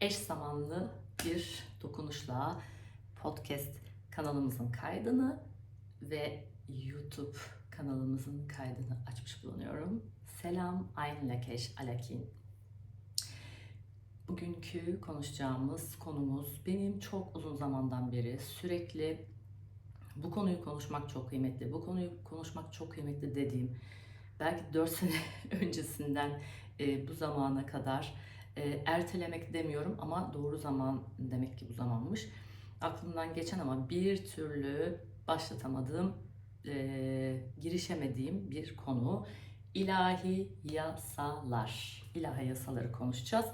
eş zamanlı bir dokunuşla podcast kanalımızın kaydını ve YouTube kanalımızın kaydını açmış bulunuyorum. Selam, Ayn Lakeş Alakin. Bugünkü konuşacağımız konumuz benim çok uzun zamandan beri sürekli bu konuyu konuşmak çok kıymetli, bu konuyu konuşmak çok kıymetli dediğim belki 4 sene öncesinden e, bu zamana kadar e, ertelemek demiyorum ama doğru zaman demek ki bu zamanmış. Aklımdan geçen ama bir türlü başlatamadığım, e, girişemediğim bir konu ilahi yasalar. İlahi yasaları konuşacağız.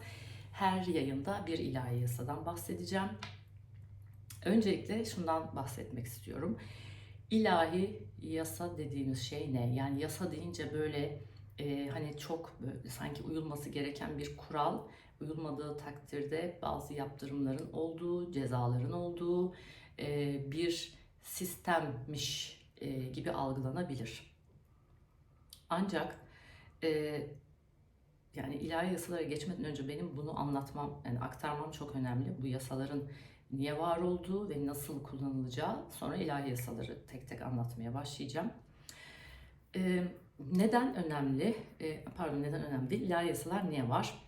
Her yayında bir ilahi yasadan bahsedeceğim. Öncelikle şundan bahsetmek istiyorum. İlahi yasa dediğimiz şey ne? Yani yasa deyince böyle e, hani çok böyle sanki uyulması gereken bir kural, uyulmadığı takdirde bazı yaptırımların olduğu, cezaların olduğu e, bir sistemmiş e, gibi algılanabilir. Ancak e, yani ilahi yasalara geçmeden önce benim bunu anlatmam, yani aktarmam çok önemli. Bu yasaların niye var olduğu ve nasıl kullanılacağı. Sonra ilahi yasaları tek tek anlatmaya başlayacağım. Ee, neden önemli? Ee, pardon neden önemli değil? İlahi yasalar niye var?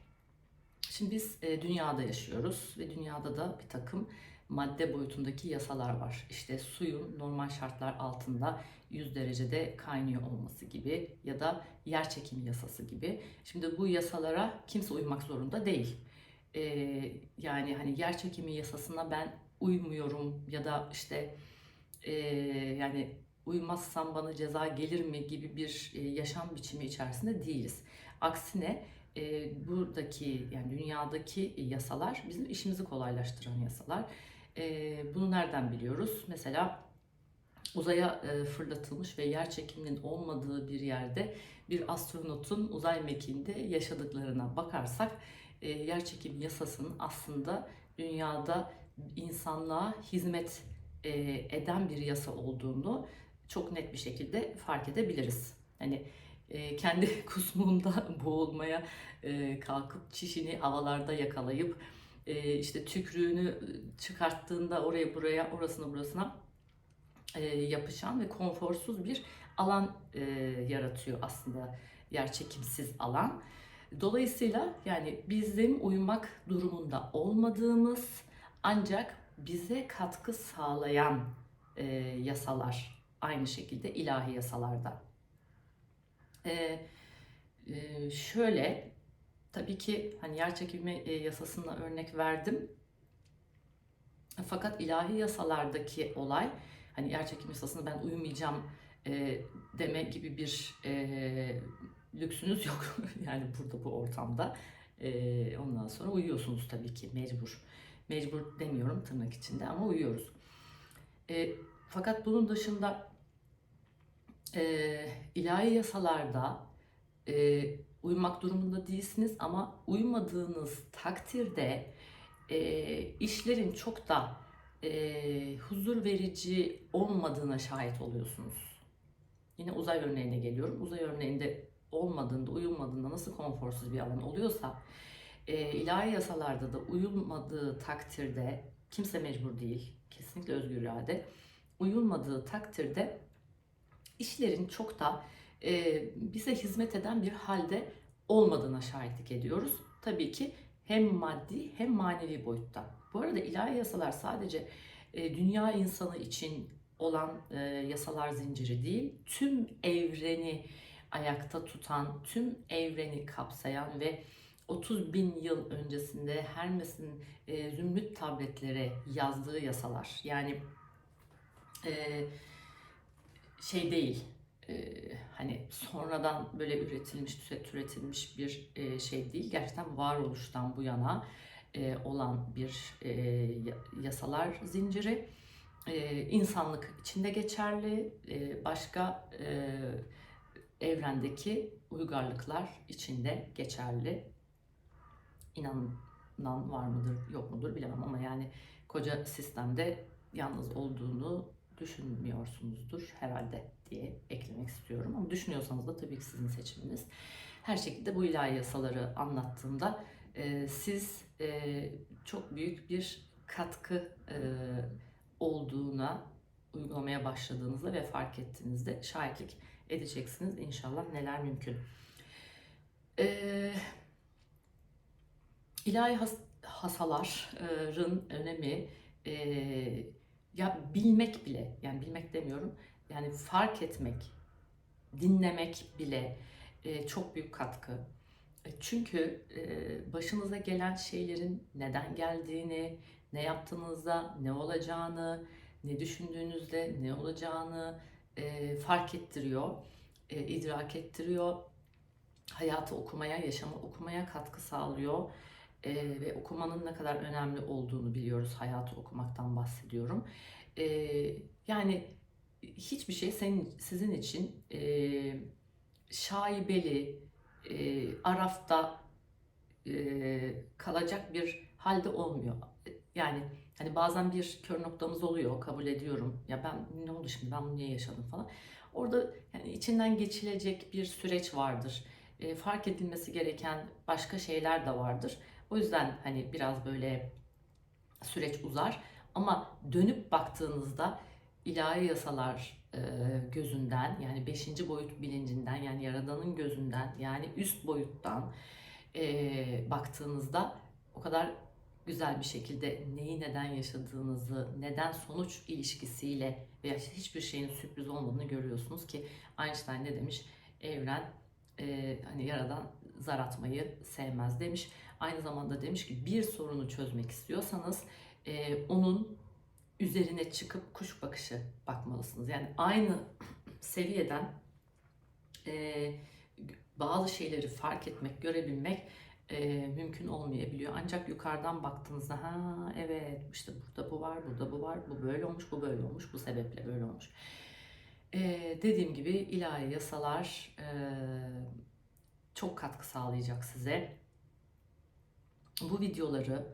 Şimdi biz e, dünyada yaşıyoruz ve dünyada da bir takım madde boyutundaki yasalar var. İşte suyun normal şartlar altında 100 derecede kaynıyor olması gibi ya da yer çekimi yasası gibi. Şimdi bu yasalara kimse uymak zorunda değil. Ee, yani hani yer çekimi yasasına ben uymuyorum ya da işte e, yani uymazsam bana ceza gelir mi gibi bir e, yaşam biçimi içerisinde değiliz. Aksine e, buradaki yani dünyadaki yasalar bizim işimizi kolaylaştıran yasalar. E, bunu nereden biliyoruz? Mesela uzaya e, fırlatılmış ve yer çekiminin olmadığı bir yerde bir astronotun uzay mekiğinde yaşadıklarına bakarsak e, yer çekimi yasasının aslında dünyada insanlığa hizmet e, eden bir yasa olduğunu çok net bir şekilde fark edebiliriz. Hani e, kendi kusmuğunda boğulmaya e, kalkıp çişini havalarda yakalayıp e, işte tükrüğünü çıkarttığında oraya buraya orasına burasına e, yapışan ve konforsuz bir alan e, yaratıyor aslında yerçekimsiz alan. Dolayısıyla yani bizim uymak durumunda olmadığımız ancak bize katkı sağlayan e, yasalar aynı şekilde ilahi yasalarda. E, e, şöyle tabii ki hani yer çekimi e, yasasına örnek verdim. Fakat ilahi yasalardaki olay hani yer çekimi yasasına ben uymayacağım e, deme gibi bir e, lüksünüz yok. yani burada bu ortamda. E, ondan sonra uyuyorsunuz tabii ki mecbur. Mecbur demiyorum tırnak içinde ama uyuyoruz. E, fakat bunun dışında e, ilahi yasalarda e, uymak durumunda değilsiniz ama uymadığınız takdirde e, işlerin çok da e, huzur verici olmadığına şahit oluyorsunuz. Yine uzay örneğine geliyorum. Uzay örneğinde olmadığında, uyulmadığında nasıl konforsuz bir alan oluyorsa e, ilahi yasalarda da uyulmadığı takdirde kimse mecbur değil. Kesinlikle özgür irade. Uyulmadığı takdirde işlerin çok da e, bize hizmet eden bir halde olmadığına şahitlik ediyoruz. Tabii ki hem maddi hem manevi boyutta. Bu arada ilahi yasalar sadece e, dünya insanı için olan e, yasalar zinciri değil, tüm evreni ayakta tutan, tüm evreni kapsayan ve 30 bin yıl öncesinde Hermes'in e, zümrüt tabletlere yazdığı yasalar. Yani e, şey değil, e, hani sonradan böyle üretilmiş, türetilmiş bir e, şey değil. Gerçekten varoluştan bu yana e, olan bir e, yasalar zinciri. E, insanlık içinde geçerli, e, başka e, evrendeki uygarlıklar içinde geçerli. İnanan var mıdır, yok mudur bilemem ama yani koca sistemde yalnız olduğunu düşünmüyorsunuzdur herhalde diye eklemek istiyorum. Ama düşünüyorsanız da tabii ki sizin seçiminiz. Her şekilde bu ilahi yasaları anlattığımda e, siz e, çok büyük bir katkı e, olduğuna uygulamaya başladığınızda ve fark ettiğinizde şahitlik edeceksiniz. İnşallah neler mümkün. E, ilahi has, hasaların önemi e, ya bilmek bile yani bilmek demiyorum yani fark etmek dinlemek bile e, çok büyük katkı. E, Çünkü e, başınıza gelen şeylerin neden geldiğini, ne yaptığınızda ne olacağını, ne düşündüğünüzde ne olacağını e, fark ettiriyor, e, idrak ettiriyor. Hayatı okumaya, yaşamı okumaya katkı sağlıyor. E, ve okumanın ne kadar önemli olduğunu biliyoruz. Hayatı okumaktan bahsediyorum. E, yani hiçbir şey senin sizin için e, şaibeli, e, arafta e, kalacak bir halde olmuyor. Yani hani bazen bir kör noktamız oluyor, kabul ediyorum. Ya ben ne oldu şimdi, ben bunu niye yaşadım falan. Orada yani içinden geçilecek bir süreç vardır. E, fark edilmesi gereken başka şeyler de vardır. O yüzden hani biraz böyle süreç uzar. Ama dönüp baktığınızda ilahi yasalar e, gözünden yani beşinci boyut bilincinden yani yaradanın gözünden yani üst boyuttan e, baktığınızda o kadar güzel bir şekilde neyi neden yaşadığınızı, neden sonuç ilişkisiyle veya hiçbir şeyin sürpriz olmadığını görüyorsunuz ki Einstein ne demiş? Evren e, hani yaradan zar atmayı sevmez demiş. Aynı zamanda demiş ki bir sorunu çözmek istiyorsanız e, onun üzerine çıkıp kuş bakışı bakmalısınız. Yani aynı seviyeden e, bazı şeyleri fark etmek, görebilmek e, mümkün olmayabiliyor. Ancak yukarıdan baktığınızda ha evet işte burada bu var, burada bu var, bu böyle olmuş, bu böyle olmuş, bu sebeple böyle olmuş. E, dediğim gibi ilahi yasalar e, çok katkı sağlayacak size. Bu videoları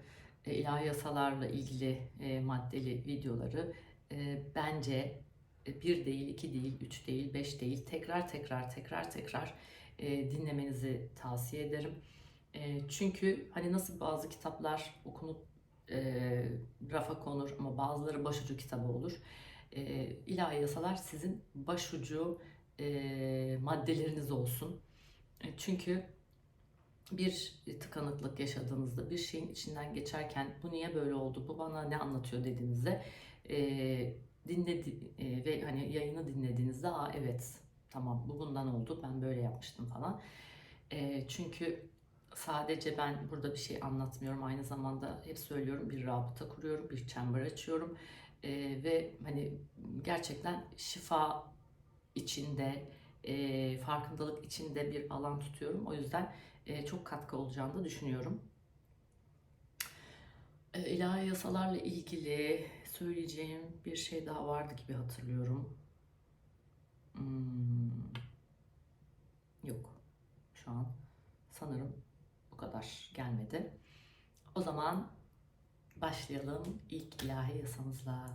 e, ilahi yasalarla ilgili e, maddeli videoları e, bence bir değil, iki değil, üç değil, beş değil tekrar tekrar tekrar tekrar dinlemenizi tavsiye ederim. Çünkü hani nasıl bazı kitaplar okunup e, rafa konur ama bazıları başucu kitabı olur. E, ilahi yasalar sizin başucu e, maddeleriniz olsun. E, çünkü bir tıkanıklık yaşadığınızda, bir şeyin içinden geçerken bu niye böyle oldu, bu bana ne anlatıyor dediğinizde e, dinledi e, ve hani yayını dinlediğinizde aa evet tamam bu bundan oldu ben böyle yapmıştım falan. E, çünkü sadece ben burada bir şey anlatmıyorum aynı zamanda hep söylüyorum bir rabıta kuruyorum, bir çember açıyorum E, ve hani gerçekten şifa içinde, e, farkındalık içinde bir alan tutuyorum. O yüzden e, çok katkı olacağını da düşünüyorum. E, ilahi yasalarla ilgili söyleyeceğim bir şey daha vardı gibi hatırlıyorum. Hmm, yok. Şu an sanırım bu kadar gelmedi. O zaman başlayalım ilk ilahi yasamızla.